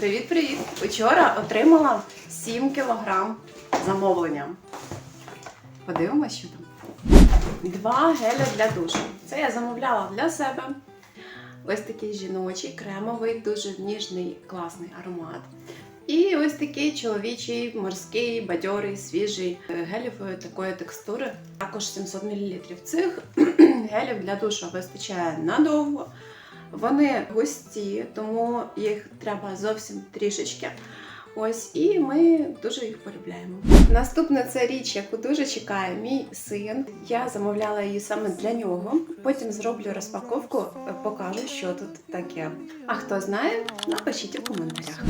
Привіт-привіт! Вчора отримала 7 кг замовлення. Подивимось, що там. Два геля для душу. Це я замовляла для себе. Ось такий жіночий, кремовий, дуже ніжний, класний аромат. І ось такий чоловічий, морський, бадьорий, свіжий е, гелів такої текстури, також 700 мл. Цих гелів для душу вистачає надовго. Вони густі, тому їх треба зовсім трішечки. Ось, і ми дуже їх полюбляємо. Наступна це річ, яку дуже чекає мій син. Я замовляла її саме для нього. Потім зроблю розпаковку, покажу, що тут таке. А хто знає, напишіть у коментарях.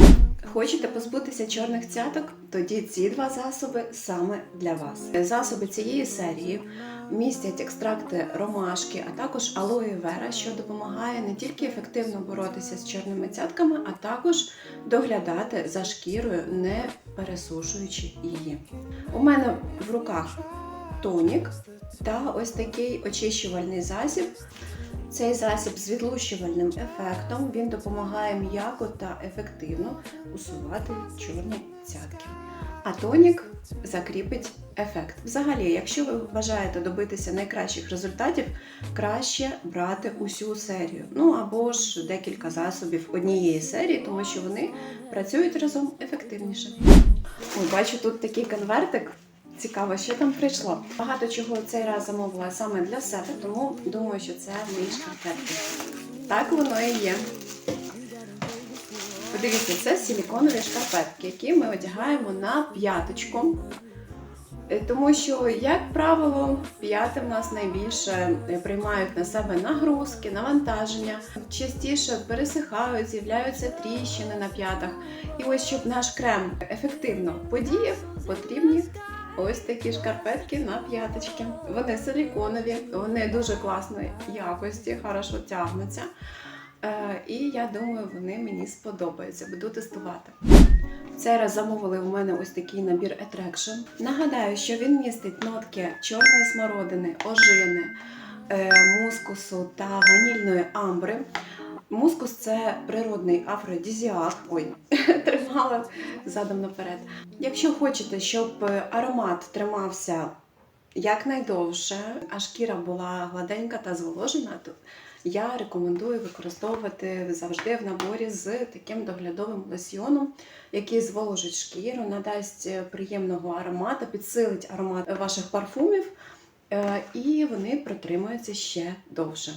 Хочете позбутися чорних цяток? Тоді ці два засоби саме для вас. Засоби цієї серії містять екстракти ромашки, а також алоє вера, що допомагає не тільки ефективно боротися з чорними цятками, а також доглядати за шкірою, не пересушуючи її. У мене в руках тонік та ось такий очищувальний засіб. Цей засіб з відлущувальним ефектом він допомагає м'яко та ефективно усувати чорні цятки. А тонік закріпить ефект. Взагалі, якщо ви бажаєте добитися найкращих результатів, краще брати усю серію. Ну або ж декілька засобів однієї серії, тому що вони працюють разом ефективніше. Ой, бачу тут такий конвертик. Цікаво, що там прийшло. Багато чого цей раз замовила саме для себе, тому думаю, що це мої шкарпетки. Так воно і є. Подивіться, це силіконові шкарпетки, які ми одягаємо на п'яточку. Е, Тому що, як правило, п'яти в нас найбільше е, приймають на себе нагрузки, навантаження, частіше пересихають, з'являються тріщини на п'ятах. І ось щоб наш крем ефективно подіяв, потрібні ось такі шкарпетки на п'яточки. Вони силіконові, вони дуже класної якості, хорошо тягнуться. Е, І я думаю, вони мені сподобаються. Буду тестувати. Цей раз замовили у мене ось такий набір Attraction. Нагадаю, що він містить нотки чорної смородини, ожини, е, мускусу та ванільної амбри. Мускус це природний афродізіак. Ой, тримала задом наперед. Якщо хочете, щоб аромат тримався якнайдовше, а шкіра була гладенька та зволожена, то я рекомендую використовувати завжди в наборі з таким доглядовим лосьйоном, який зволожить шкіру, надасть приємного аромату, підсилить аромат ваших парфумів, е, і вони протримаються ще довше.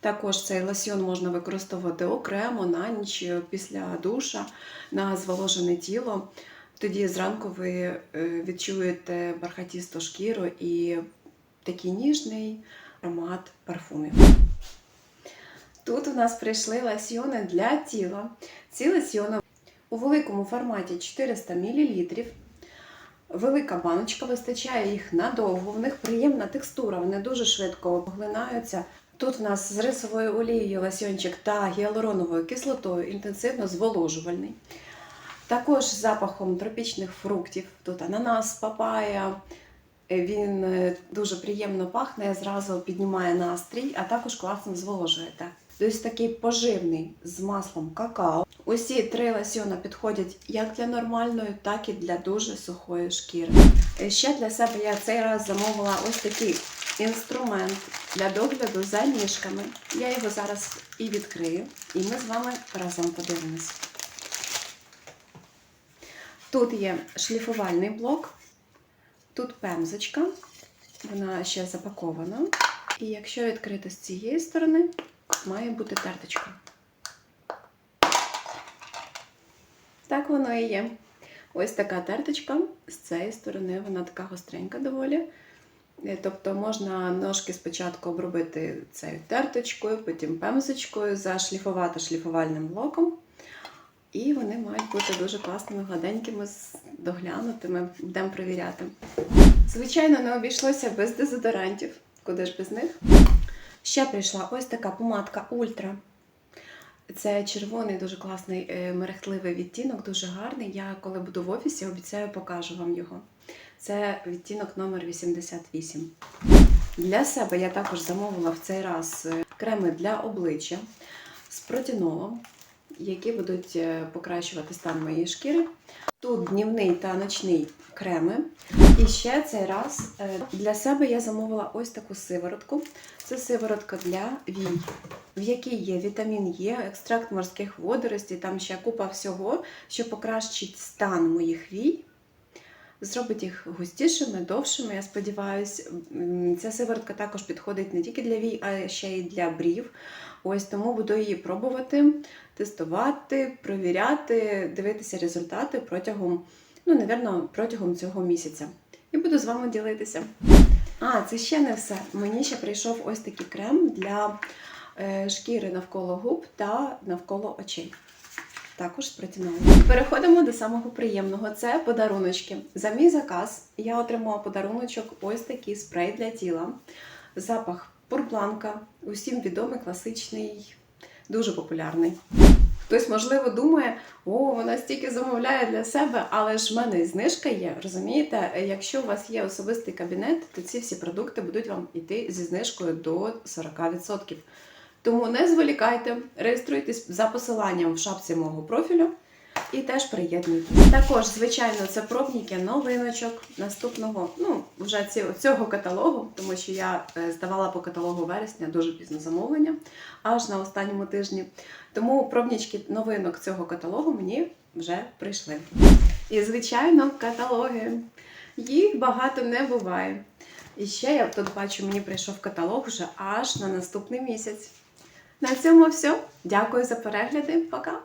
Також цей лосьйон можна використовувати окремо на ніч після душа на зволожене тіло. Тоді зранку ви е, відчуєте бархатісту шкіру і такий ніжний аромат парфумів. Тут у нас прийшли лосьйони для тіла. Ці лосьйони у великому форматі 400 мл. Велика баночка вистачає їх надовго. В них приємна текстура, вони дуже швидко поглинаються. Тут у нас з рисовою олією лосьончик та гіалуроновою кислотою інтенсивно зволожувальний. Також запахом тропічних фруктів. Тут ананас, папая. Він е, дуже приємно пахне, зразу піднімає настрій, а також класно зволожує. Ось такий поживний з маслом какао. Усі три лосьона підходять як для нормальної, так і для дуже сухої шкіри. Е, Ще для себе я цей раз замовила ось такий інструмент для догляду за ніжками. Я його зараз і відкрию, і ми з вами разом подивимось. Тут є шліфувальний блок, тут пемзочка, вона ще запакована. І якщо відкрити з цієї сторони, має бути терточка. Так воно і є. Ось така терточка. З цієї сторони вона така гостренька доволі. Е, Тобто можна ножки спочатку обробити цією терточкою, потім пемзочкою, зашліфувати шліфувальним блоком. І вони мають бути дуже класними, гладенькими, доглянутими. Будемо перевіряти. Звичайно, не обійшлося без дезодорантів. Куди ж без них? Ще прийшла ось така помадка Ультра. Це червоний, дуже класний е, мерехтливий відтінок, дуже гарний. Я коли буду в офісі, обіцяю, покажу вам його. Це відтінок номер 88. Для себе я також замовила в цей раз е, креми для обличчя з протінолом. які будуть е, покращувати стан моєї шкіри. Тут днівний та ночний креми. І ще цей раз е, для себе я замовила ось таку сиворотку. Це сиворотка для вій, в якій є вітамін Е, екстракт морських водоростей, там ще купа всього, що покращить стан моїх вій. Зробить їх густішими, довшими, я сподіваюся. Ця сиворотка також підходить не тільки для вій, а ще й для брів. Ось тому буду її пробувати, тестувати, провіряти, дивитися результати протягом, ну, напевно, протягом цього місяця. І буду з вами ділитися. А, це ще не все. Мені ще прийшов ось такий крем для е, шкіри навколо губ та навколо очей. Також спрацювали. Переходимо до самого приємного. Це подаруночки. За мій заказ я отримала подаруночок ось такий спрей для тіла. Запах пурбланка, усім відомий, класичний, дуже популярний. Хтось, можливо, думає, о, вона стільки замовляє для себе, але ж в мене знижка є. Розумієте, якщо у вас є особистий кабінет, то ці всі продукти будуть вам йти зі знижкою до 40%. Тому не зволікайте, реєструйтесь за посиланням в шапці мого профілю і теж приєднуйтесь. Також, звичайно, це пробники новиночок наступного, ну вже цього каталогу, тому що я е, здавала по каталогу вересня дуже пізно замовлення, аж на останньому тижні. Тому пробнички новинок цього каталогу мені вже прийшли. І, звичайно, каталоги. Їх багато не буває. І ще я тут бачу, мені прийшов каталог вже аж на наступний місяць. На цьому все. Дякую за перегляди. Пока!